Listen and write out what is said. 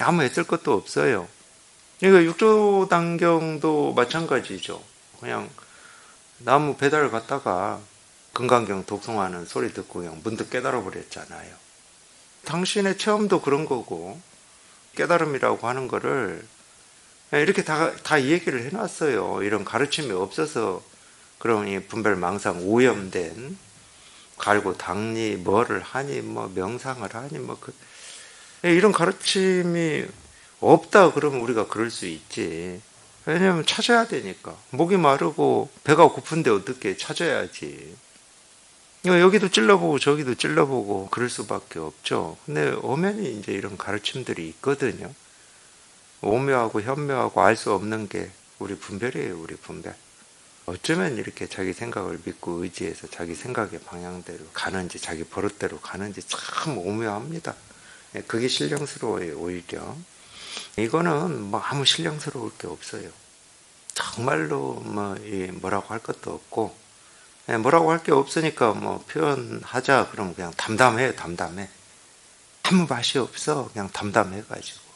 아무 애쓸 것도 없어요. 그러니까 육조단경도 마찬가지죠. 그냥 나무 배달 갔다가 금강경 독송하는 소리 듣고 그냥 문득 깨달아 버렸잖아요. 당신의 체험도 그런 거고 깨달음이라고 하는 거를 이렇게 다, 다 얘기를 해놨어요. 이런 가르침이 없어서 그러니 분별망상 오염된 갈고 닦니 뭐를 하니 뭐 명상을 하니 뭐 그, 이런 가르침이 없다 그러면 우리가 그럴 수 있지. 왜냐면 찾아야 되니까 목이 마르고 배가 고픈데 어떻게 찾아야지. 여기도 찔러보고 저기도 찔러보고 그럴 수밖에 없죠. 근데 엄연히 이제 이런 가르침들이 있거든요. 오묘하고 현묘하고 알 수 없는 게 우리 분별이에요, 우리 분별. 어쩌면 이렇게 자기 생각을 믿고 의지해서 자기 생각의 방향대로 가는지 자기 버릇대로 가는지 참 오묘합니다. 예, 그게 신령스러워요, 오히려. 이거는 뭐 아무 신령스러울 게 없어요. 정말로 뭐이 뭐라고 할 것도 없고 예, 뭐라고 할 게 없으니까 뭐 표현하자 그러면 그냥 담담해요, 담담해. 아무 맛이 없어, 그냥 담담해가지고.